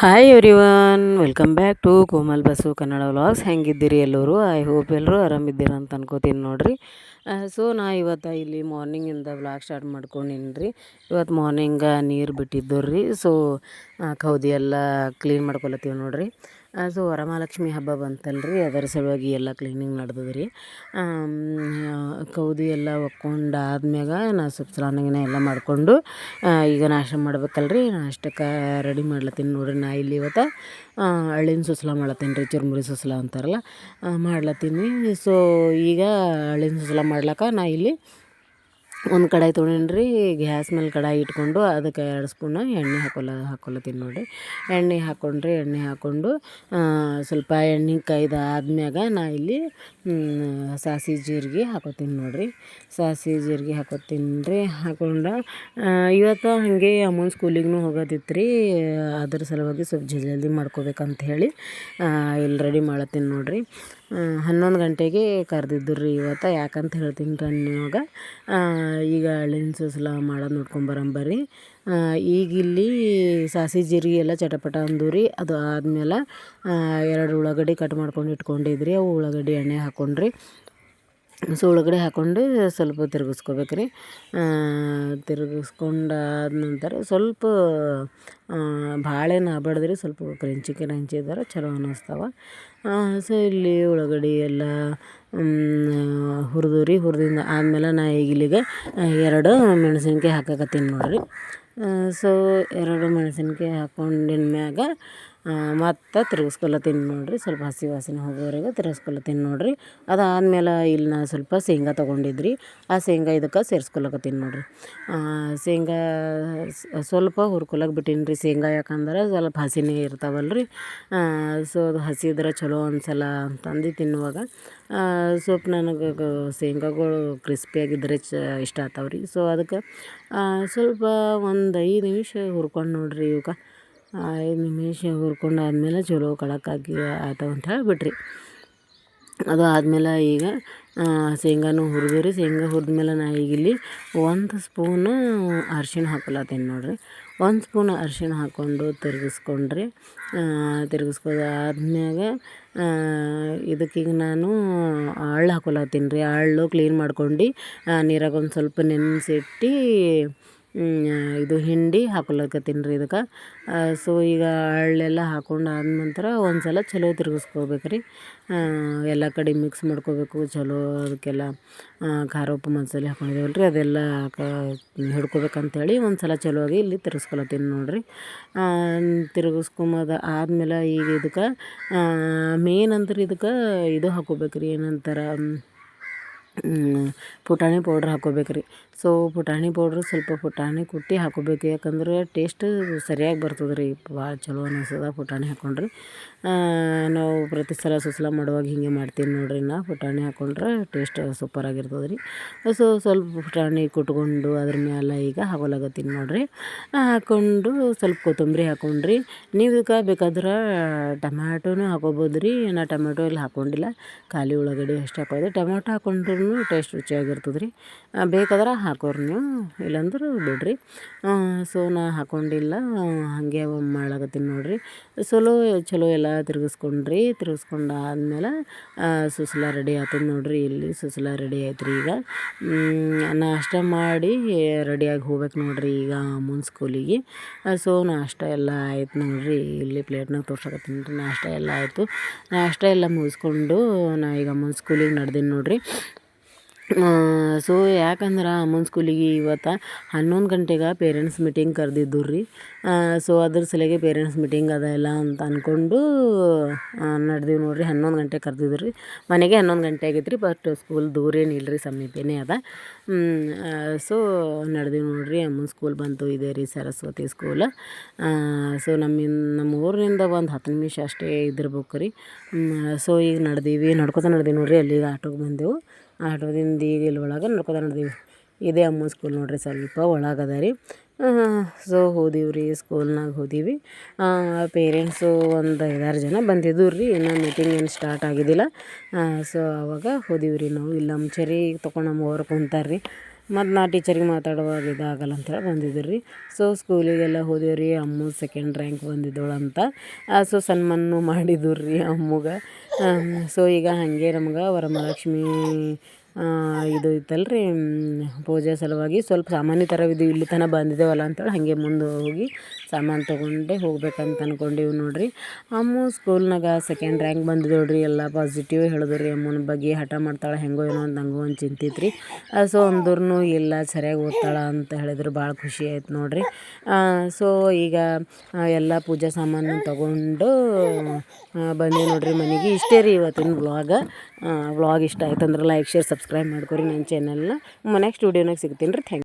Hi everyone welcome back to Komal bus Kannada vlogs ಹೆಂಗಿದ್ದೀರಿ ಎಲ್ಲರೂ? I hope ಎಲ್ಲರೂ ಆರಾಮಿದ್ದೀರ ಅಂತ ಅನ್ಕೋತೀನಿ ನೋಡಿರಿ. ಸೊ ನಾ ಇವತ್ತು ಇಲ್ಲಿ ಮಾರ್ನಿಂಗಿಂದ ವ್ಲಾಗ್ ಸ್ಟಾರ್ಟ್ ಮಾಡ್ಕೊಂಡಿನಿ ರೀ ಇವತ್ತು ಮಾರ್ನಿಂಗ ನೀರು ಬಿಟ್ಟಿದ್ದು ರೀ ಸೊ ಕೌದಿ ಎಲ್ಲ ಕ್ಲೀನ್ ಮಾಡ್ಕೊಳತ್ತೀವಿ ನೋಡ್ರಿ. ಸೊ ವರಮಹಾಲಕ್ಷ್ಮಿ ಹಬ್ಬ ಬಂತಲ್ಲ ರೀ ಅದರ ಸಲುವಾಗಿ ಎಲ್ಲ ಕ್ಲೀನಿಂಗ್ ನಡೆದದ ರೀ ಕೌದಿ ಎಲ್ಲ ಒಕ್ಕೊಂಡು ಆದ್ಮ್ಯಾಗ ನಾ ಸ್ವಲ್ಪ ಸ್ನಾನಗಿನ ಎಲ್ಲ ಮಾಡಿಕೊಂಡು ಈಗ ನಾಷ್ಟ ರೀ ನಾಷ್ಟಕ್ಕೆ ರೆಡಿ ಮಾಡ್ಲತ್ತೀನಿ ನೋಡ್ರಿ ನಾ ಇಲ್ಲಿ ಇವತ್ತು. ಹಳ್ಳಿನ ಸುಸ್ಲ ಮಾಡ್ಲತ್ತೀನಿ ರೀ ಚುರ್ಮುರಿ ಸುಸ್ಲಾ ಅಂತಾರಲ್ಲ ಮಾಡ್ಲತ್ತೀನಿ. ಸೊ ಈಗ ಅಳ್ಳಿನ ಸುಸ್ಲ ಮಾಡ್ಲಕ್ಕ ನಾ ಇಲ್ಲಿ ಒಂದು ಕಡಾಯಿ ತೊಗೊಂಡ್ರಿ, ಗ್ಯಾಸ್ ಮೇಲೆ ಕಡಾಯಿ ಇಟ್ಕೊಂಡು ಅದಕ್ಕೆ ಎರಡು ಸ್ಪೂನ ಎಣ್ಣೆ ಹಾಕೊಲ್ಲ ಹಾಕೊಲ್ಲತ್ತೀನಿ ನೋಡಿರಿ. ಎಣ್ಣೆ ಹಾಕ್ಕೊಂಡ್ರಿ ಎಣ್ಣೆ ಹಾಕ್ಕೊಂಡು ಸ್ವಲ್ಪ ಎಣ್ಣೆ ಆದ್ಮ್ಯಾಗ ನಾ ಇಲ್ಲಿ ಸಾಸಿ ಜೀರಿಗೆ ಹಾಕೋತೀನಿ ನೋಡಿರಿ. ಸಾಸಿ ಜೀರಿಗೆ ಹಾಕೋತೀನಿ ರೀ ಹಾಕೊಂಡು ಇವತ್ತು ಹಾಗೆ ಅಮ್ಮನ ಸ್ಕೂಲಿಗೂ ಹೋಗೋದಿತ್ತು ರೀ ಅದ್ರ ಸಲುವಾಗಿ ಸ್ವಲ್ಪ ಜಲ್ದಿ ಮಾಡ್ಕೋಬೇಕಂತ ಹೇಳಿ ಇಲ್ಲಿ ರೆಡಿ ಮಾಡತ್ತೀನಿ ನೋಡಿರಿ. ಹನ್ನೊಂದು ಗಂಟೆಗೆ ಕರೆದಿದ್ದು ರೀ ಇವತ್ತು, ಯಾಕಂತ ಹೇಳ್ತೀನಿ ನಿಮಗೆ ಈಗ ಹಳ್ಳಿನ ಸಲ ಮಾಡೋದು ನೋಡ್ಕೊಂಬರಂಬರ್ರಿ ಈಗ ಇಲ್ಲಿ ಸಾಸಿ ಜೀರಿಗೆ ಎಲ್ಲ ಚಟಪಟ ಅಂದು ರೀ ಅದು ಆದ್ಮೇಲೆ ಎರಡು ಉಳ್ಳಾಗಡ್ಡಿ ಕಟ್ ಮಾಡ್ಕೊಂಡು ಇಟ್ಕೊಂಡಿದ್ರಿ. ಅವು ಉಳ್ಳಾಗಡ್ಡಿ ಎಣ್ಣೆ ಹಾಕ್ಕೊಂಡ್ರಿ ಸೊ ಒಳಗಡೆ ಹಾಕ್ಕೊಂಡು ಸ್ವಲ್ಪ ತಿರುಗಿಸ್ಕೋಬೇಕು ರೀ ತಿರುಗಿಸ್ಕೊಂಡಾದ ನಂತರ ಸ್ವಲ್ಪ ಭಾಳೇನು ಆಬಾಡ್ದ್ರಿ ಸ್ವಲ್ಪ ಕ್ರಂಚಿ ಕ್ರಂಚಿ ಇದ್ದಾರೆ ಚಲೋ ಅನ್ನಿಸ್ತಾವೆ ಸೊ ಇಲ್ಲಿ ಒಳಗಡೆ ಎಲ್ಲ ಹುರಿದು ರೀ ಹುರಿದಿಂದ ಆದ್ಮೇಲೆ ನಾ ಈಗ ಇಲ್ಲಿಗೆ ಎರಡು ಮೆಣಸಿನ್ಕಾಯಿ ಹಾಕಕತ್ತೀನಿ ನೋಡಿರಿ. ಸೊ ಎರಡು ಮೆಣಸಿನ್ಕಾಯಿ ಹಾಕೊಂಡಿನ ಮ್ಯಾಗ ಮತ್ತು ತಿರುಗಿಸ್ಕೊಲತ್ತೀನಿ ನೋಡಿರಿ. ಸ್ವಲ್ಪ ಹಸಿ ವಾಸನೆ ಹೋಗೋವರೆಗೂ ತಿರುಗಿಸ್ಕೊಲತ್ತೀನಿ ನೋಡಿರಿ. ಅದಾದ್ಮೇಲೆ ಇಲ್ಲಿ ನಾ ಸ್ವಲ್ಪ ಶೇಂಗಾ ತೊಗೊಂಡಿದ್ರಿ. ಆ ಶೇಂಗಾ ಇದಕ್ಕೆ ಸೇರ್ಸ್ಕೊಳಕತ್ತೀನಿ ನೋಡಿರಿ. ಶೇಂಗಾ ಸ್ವಲ್ಪ ಹುರ್ಕೊಳಕ್ಕೆ ಬಿಟ್ಟೀನಿ ರೀ ಶೇಂಗಾ. ಯಾಕಂದ್ರೆ ಸ್ವಲ್ಪ ಹಸಿನೇ ಇರ್ತಾವಲ್ಲ ರೀ ಸೊ ಅದು ಹಸಿದ್ರೆ ಚಲೋ ಅನ್ಸಲ್ಲ ಅಂತಂದು ತಿನ್ನುವಾಗ. ಸ್ವಲ್ಪ ನನಗೆ ಶೇಂಗಾಗಳು ಕ್ರಿಸ್ಪಿಯಾಗಿದ್ದರೆ ಚ, ಇಷ್ಟ ಆಗ್ತಾವ್ರಿ ಸೊ ಅದಕ್ಕೆ ಸ್ವಲ್ಪ ಒಂದು ಐದು ನಿಮಿಷ ಹುರ್ಕೊಂಡು ನೋಡಿರಿ ಇವಕ್ಕೆ ಐದು ನಿಮಿಷ ಹುರ್ಕೊಂಡು ಆದಮೇಲೆ ಚಲೋ ಕಳಕ್ಕಾಕಿ ಆಯ್ತಾವ ಅಂತ ಹೇಳಿಬಿಟ್ರಿ. ಅದು ಆದಮೇಲೆ ಈಗ ಶೇಂಗಾನು ಹುರಿದು ರೀ. ಶೇಂಗಾ ಹುರಿದ್ಮೇಲೆ ನಾ ಈಗ ಇಲ್ಲಿ ಒಂದು ಸ್ಪೂನು ಅರ್ಶಿಣ ಹಾಕೊಳತ್ತೀನಿ ನೋಡಿರಿ. ಒಂದು ಸ್ಪೂನ್ ಅರ್ಶಿಣ ಹಾಕ್ಕೊಂಡು ತಿರುಗಿಸ್ಕೊಂಡ್ರಿ. ತಿರುಗಿಸ್ಕೊಂಡು ಆದ್ಮ್ಯಾಗ ಇದಕ್ಕೀಗ ನಾನು ಅರಳು ಹಾಕೊಳತ್ತೀನಿ ರೀ. ಅಳ್ಳು ಕ್ಲೀನ್ ಮಾಡ್ಕೊಂಡು ನೀರಾಗ ಒಂದು ಸ್ವಲ್ಪ ನೆನೆಸಿಟ್ಟು ಇದು ಹಿಂಡಿ ಹಾಕೊಳಕತ್ತೀನಿ ರೀ ಇದಕ್ಕೆ. ಸೊ ಈಗ ಹಳ್ಳೆಲ್ಲ ಹಾಕೊಂಡು ಆದ ನಂತರ ಒಂದು ಸಲ ಚಲೋ ತಿರುಗಿಸ್ಕೊಬೇಕು ರೀ ಎಲ್ಲ ಕಡೆ ಮಿಕ್ಸ್ ಮಾಡ್ಕೋಬೇಕು, ಚಲೋ ಅದಕ್ಕೆಲ್ಲ ಖಾರ, ಉಪ್ಪು, ಮಸಾಲೆ ಹಾಕೊಂಡಿದ್ದೇವಲ್ಲ ರೀ ಅದೆಲ್ಲ ಹಿಡ್ಕೋಬೇಕಂತೇಳಿ ಒಂದು ಸಲ ಚಲೋ ಆಗಿ ಇಲ್ಲಿ ತಿರುಗಿಸ್ಕೊಳತ್ತೀನಿ ನೋಡಿರಿ. ತಿರುಗಿಸ್ಕೊಂಬದು ಆದಮೇಲೆ ಈಗ ಇದಕ್ಕೆ ಮೇನ್ ಅಂದ್ರೆ ಇದಕ್ಕೆ ಇದು ಹಾಕೋಬೇಕು ರೀ ಏನಂತಾರೆ ಪುಟಾಣಿ ಪೌಡ್ರ್ ಹಾಕೋಬೇಕು ರೀ ಸೊ ಪುಟಾಣಿ ಪೌಡ್ರ್ ಸ್ವಲ್ಪ ಪುಟಾಣಿ ಕುಟ್ಟಿ ಹಾಕೋಬೇಕು. ಯಾಕಂದ್ರೆ ಟೇಸ್ಟ್ ಸರಿಯಾಗಿ ಬರ್ತದೆ ರೀ. ಭಾಳ ಚಲೋ ಅನಿಸ್ತದ ಪುಟಾಣಿ ಹಾಕ್ಕೊಂಡ್ರೆ ನಾವು ಪ್ರತಿ ಸಲ ಸುಸಲ ಮಾಡುವಾಗ ಹೀಗೆ ಮಾಡ್ತೀನಿ ನೋಡಿರಿ ನಾ. ಪುಟಾಣಿ ಹಾಕ್ಕೊಂಡ್ರೆ ಟೇಸ್ಟ್ ಸೂಪರಾಗಿರ್ತದೆ ರೀ. ಸೊ ಸ್ವಲ್ಪ ಪುಟಾಣಿ ಕುಟ್ಕೊಂಡು ಅದ್ರ ಮೇಲೆ ಈಗ ಹಾಕೊಲಾಗತ್ತೀನಿ ನೋಡಿರಿ. ಹಾಕ್ಕೊಂಡು ಸ್ವಲ್ಪ ಕೊತ್ತಂಬರಿ ಹಾಕೊಂಡ್ರಿ. ನೀವು ಇದಕ್ಕೆ ಬೇಕಾದ್ರೆ ಟೊಮ್ಯಾಟೋನು ಹಾಕೋಬೋದು ರೀ. ನಾ ಟೊಮ್ಯಾಟೊ ಇಲ್ಲಿ ಹಾಕ್ಕೊಂಡಿಲ್ಲ ಖಾಲಿ ಉಳ್ಳಾಗಡ್ಡಿ ಅಷ್ಟು ಹಾಕೋದು. ಟೊಮ್ಯಾಟೊ ಹಾಕೊಂಡ್ರೂ ಟೇಸ್ಟ್ ರುಚಿಯಾಗಿರ್ತದೆ ರೀ. ಬೇಕಾದ್ರೆ ಹಾಕೋರಿ ನೀವು ಇಲ್ಲಾಂದ್ರೆ ಬಿಡ್ರಿ. ಸೊ ನಾ ಹಾಕೊಂಡಿಲ್ಲ, ಹಾಗೆ ಮಾಡಾಕತ್ತೀನಿ ನೋಡಿರಿ. ಸೊಲೋ, ಚಲೋ ಎಲ್ಲ ತಿರುಗಿಸ್ಕೊಂಡ್ರಿ. ತಿರುಗಿಸ್ಕೊಂಡು ಆದಮೇಲೆ ಸುಸಲ ರೆಡಿ ಆಗ್ತದೆ ನೋಡಿರಿ. ಇಲ್ಲಿ ಸುಸಲ ರೆಡಿ ಆಯ್ತು ರೀ ಈಗ ನಾಷ್ಟ ಮಾಡಿ ರೆಡಿಯಾಗಿ ಹೋಗ್ಬೇಕು ನೋಡಿರಿ ಈಗ ಅಮ್ಮನ ಸ್ಕೂಲಿಗೆ ಸೊ ನಾಷ್ಟ ಎಲ್ಲ ಆಯ್ತು ನೋಡಿರಿ. ಇಲ್ಲಿ ಪ್ಲೇಟ್ನಾಗ ತೋರ್ಸಕತ್ತೀನಿ ರೀ ನಾಷ್ಟ ಎಲ್ಲ ಆಯಿತು. ನಾಷ್ಟ ಎಲ್ಲ ಮುಗಿಸ್ಕೊಂಡು ನಾ ಈಗ ಅಮ್ಮನ ಸ್ಕೂಲಿಗೆ ನಡೆದೀನಿ ನೋಡಿರಿ. ಸೊ ಯಾಕಂದ್ರೆ ಅಮ್ಮನ ಸ್ಕೂಲಿಗೆ ಇವತ್ತು ಹನ್ನೊಂದು ಗಂಟೆಗೆ ಪೇರೆಂಟ್ಸ್ ಮೀಟಿಂಗ್ ಕರೆದಿದ್ದು ರೀ ಸೊ ಅದ್ರ ಸಲಿಗೆ ಪೇರೆಂಟ್ಸ್ ಮೀಟಿಂಗ್ ಅದ ಎಲ್ಲ ಅಂತ ಅಂದ್ಕೊಂಡು ನಡೆದೀವಿ ನೋಡಿರಿ ಹನ್ನೊಂದು ಗಂಟೆಗೆ ಕರೆದಿದ್ದು ರೀ ಮನೆಗೆ ಹನ್ನೊಂದು ಗಂಟೆ ಆಗೈತೆ ರೀ ಬಟ್ ಸ್ಕೂಲ್ ದೂರ ಏನಿಲ್ಲ ರೀ ಸಮೀಪನೇ ಅದ. ಸೊ ನಡೆದೀವಿ ನೋಡಿರಿ ಅಮ್ಮನ ಸ್ಕೂಲ್ ಬಂತು, ಇದೆ ರೀ ಸರಸ್ವತಿ ಸ್ಕೂಲ್ ಸೊ ನಮ್ಮ ನಮ್ಮ ಊರಿನಿಂದ ಒಂದು ಹತ್ತು ನಿಮಿಷ ಅಷ್ಟೇ ಇದ್ದಿರ್ಬೇಕು ರೀ ಸೊ ಈಗ ನಡೆದೀವಿ, ನಡ್ಕೊತ ನಡ್ದೀವಿ ನೋಡಿರಿ, ಅಲ್ಲಿಗೆ ಆಟೋಗೆ ಬಂದೆವು. ಆಟೋದಿಂದ ಈಗ ಇಲ್ಲಿ ಒಳಗೆ ನಡ್ಕೊತ ನೋಡ್ದೀವಿ. ಇದೇ ಅಮ್ಮನ ಸ್ಕೂಲ್ ನೋಡಿರಿ ಸ್ವಲ್ಪ ಒಳಗದ ರೀ. ಸೊ ಹೋದೀವಿ ರೀ ಸ್ಕೂಲ್ನಾಗ ಹೋದೀವಿ. ಪೇರೆಂಟ್ಸು ಒಂದು ಐದಾರು ಜನ ಬಂದಿದ್ದು ರೀ. ಇನ್ನೂ ಮೀಟಿಂಗ್ ಏನು ಸ್ಟಾರ್ಟ್ ಆಗಿದ್ದಿಲ್ಲ. ಸೊ ಆವಾಗ ಹೋದೀವಿ ರೀ ನಾವು. ಇಲ್ಲಿ ನಮ್ಮ ಚರಿ ತೊಗೊಂಡು ನಮ್ಮ ಅವ್ರು ಕುಂತಾರೆ ರೀ. ಮತ್ತು ನಾ ಟೀಚರಿಗೆ ಮಾತಾಡುವಾಗ ಇದಾಗಲ್ಲ ಅಂತೇಳಿ ಬಂದಿದ್ದರು. ರೀ ಸೊ ಸ್ಕೂಲಿಗೆಲ್ಲ ಹೋದೆವು ರೀ ಅಮ್ಮು ಸೆಕೆಂಡ್ ರ್ಯಾಂಕ್ ಬಂದಿದ್ದಳು ಅಂತ ಸೊ ಸನ್ಮಾನ ಮಾಡಿದ್ರು ರೀ ಅಮ್ಮುಗೆ ಸೊ ಈಗ ಹಾಗೆ ನಮ್ಗೆ ವರಮಹಾಲಕ್ಷ್ಮಿ ಇದು ಇತ್ತಲ್ರಿ ಪೂಜೆ ಸಲುವಾಗಿ ಸ್ವಲ್ಪ ಸಾಮಾನ್ಯ ಥರವಿದು ಇಲ್ಲಿ ತನಕ ಬಂದಿದ್ದೇವಲ್ಲ ಅಂತೇಳಿ ಹಾಗೆ ಮುಂದೆ ಹೋಗಿ ಸಾಮಾನು ತೊಗೊಂಡೆ ಹೋಗ್ಬೇಕಂತ ಅನ್ಕೊಂಡೀವಿ ನೋಡಿರಿ. ಅಮ್ಮ ಸ್ಕೂಲ್ನಾಗ ಸೆಕೆಂಡ್ ರ್ಯಾಂಕ್ ಬಂದಿದ್ದೇವೆ ರೀ ಎಲ್ಲ ಪಾಸಿಟಿವ್ ಹೇಳಿದ್ರು ರೀ. ಅಮ್ಮನ ಬಗ್ಗೆ ಹಠ ಮಾಡ್ತಾಳೆ, ಹೆಂಗೋ ಏನೋ ಅಂತ ಹಂಗೋ ಒಂದು ಚಿಂತಿತ್ರಿ. ಸೊ ಅಂದ್ರೂ ಇಲ್ಲ, ಸರಿಯಾಗಿ ಓದ್ತಾಳೆ ಅಂತ ಹೇಳಿದ್ರು ಭಾಳ ಖುಷಿ ಆಯ್ತು ನೋಡಿರಿ. ಸೊ ಈಗ ಎಲ್ಲ ಪೂಜಾ ಸಾಮಾನು ತಗೊಂಡು ಬಂದೀವಿ ನೋಡಿರಿ ಮನೆಗೆ. ಇಷ್ಟೇ ರೀ ಇವತ್ತಿನ ವ್ಲಾಗ ವ್ಲಾಗ್ ಇಷ್ಟ ಆಯ್ತು ಅಂದ್ರೆ ಲೈಕ್ ಶೇರ್ ಸಬ್ಸ್ಕ್ರೈಬ್ ಮಾಡ್ಕೊರಿ ನನ್ನ ಚಾನಲ್ನ ನೆಕ್ಸ್ಟ್ ವೀಡಿಯೋನಾಗ ಸಿಗ್ತೀನಿ ರೀ. ಥ್ಯಾಂಕ್